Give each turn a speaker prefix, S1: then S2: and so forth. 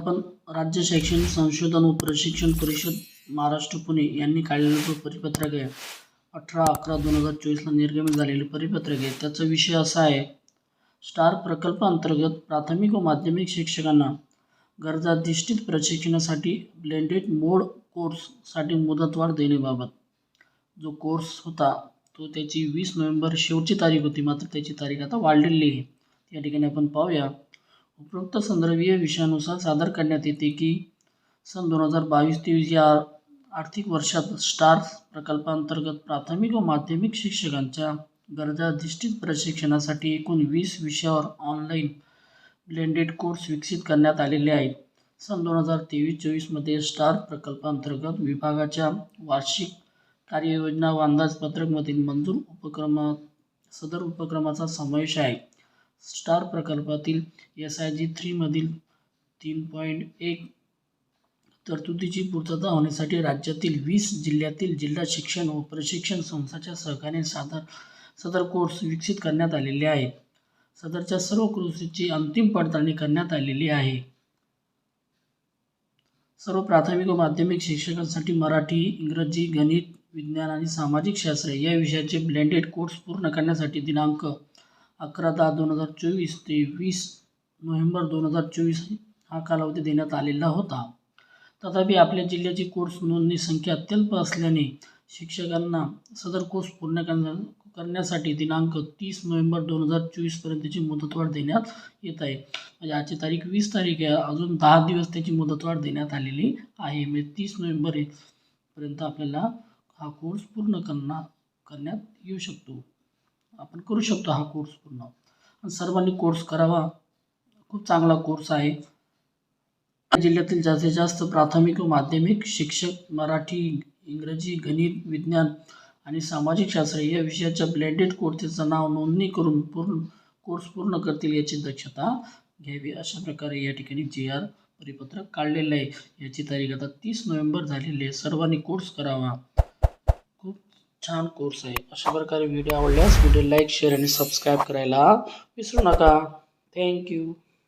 S1: आपण राज्य शैक्षणिक संशोधन व प्रशिक्षण परिषद महाराष्ट्र पुणे यांनी काढलेलं जो परिपत्रक आहे. अठरा अकरा दोन हजार चोवीसला निर्गमित झालेलं परिपत्रक आहे. त्याचा विषय असा आहे स्टार प्रकल्पाअंतर्गत प्राथमिक व माध्यमिक शिक्षकांना गरजाधिष्ठित प्रशिक्षणासाठी ब्लेंडेड मोड कोर्ससाठी मुदतवाढ देण्याबाबत. जो कोर्स होता तो त्याची वीस नोव्हेंबर शेवटची तारीख होती. मात्र त्याची तारीख आता वाढलेली आहे. या ठिकाणी आपण पाहूया. उपरोक्त संदर्भीय विषयानुसार सादर करण्यात येते की सन दोन हजार बावीस तेवीस या आर्थिक वर्षात स्टार्स प्रकल्पांतर्गत प्राथमिक व माध्यमिक शिक्षकांच्या गरजाधिष्ठित प्रशिक्षणासाठी एकूण वीस विषयावर ऑनलाईन ब्लेंडेड कोर्स विकसित करण्यात आलेले आहेत. सन दोन हजार तेवीस चोवीसमध्ये स्टार प्रकल्पांतर्गत विभागाच्या वार्षिक कार्ययोजना व अंदाजपत्रकमधील मंजूर उपक्रमा सदर उपक्रमाचा समावेश आहे. स्टार प्रकल्पातील एस आय जी थ्रीमधील तीन पॉईंट एक तरतुदीची पूर्तता होण्यासाठी राज्यातील वीस जिल्ह्यातील जिल्हा शिक्षण व प्रशिक्षण संस्थांच्या सहकार्याने सादर सदर कोर्स विकसित करण्यात आलेले आहेत. सदरच्या सर्व कोर्सची अंतिम पडताळणी करण्यात आलेली आहे. सर्व प्राथमिक व माध्यमिक शिक्षकांसाठी मराठी इंग्रजी गणित विज्ञान आणि सामाजिक शास्त्र या विषयाचे ब्लेंडेड कोर्स पूर्ण करण्यासाठी दिनांक अकरा दहा दोन हजार चोवीस ते वीस नोव्हेंबर दोन हजार चोवीस हा कालावधी देण्यात आलेला होता. तथापि आपल्या जिल्ह्याची कोर्स नोंदणी संख्या अत्यल्प असल्याने शिक्षकांना सदर कोर्स पूर्ण करण्या करण्यासाठी दिनांक तीस नोव्हेंबर दोन हजार चोवीसपर्यंतची मुदतवाढ देण्यात येत आहे. म्हणजे आजची तारीख वीस तारीख आहे. अजून दहा दिवस त्याची मुदतवाढ देण्यात आलेली आहे. म्हणजे तीस नोव्हेंबर पर्यंत आपल्याला हा कोर्स पूर्ण करणार करण्यात येऊ शकतो. आपण करू शकतो हा कोर्स पूर्ण. सर्वांनी कोर्स करावा. खूप चांगला कोर्स आहे. जिल्ह्यातील जास्तीत जास्त प्राथमिक व माध्यमिक शिक्षक मराठी इंग्रजी गणित विज्ञान आणि सामाजिक शास्त्र या विषयाच्या ब्लेंडेड कोर्सेसचं नाव नोंदणी करून पूर्ण कोर्स पूर्ण करतील याची दक्षता घ्यावी अशा प्रकारे या ठिकाणी जे आर परिपत्रक काढलेलं आहे. याची तारीख आता तीस नोव्हेंबर झालेली आहे. सर्वांनी कोर्स करावा. छान कोर्स आहे. अशा प्रकारे व्हिडिओ आवडल्यास व्हिडिओ लाईक शेअर आणि सबस्क्राईब करायला विसरू नका. थँक्यू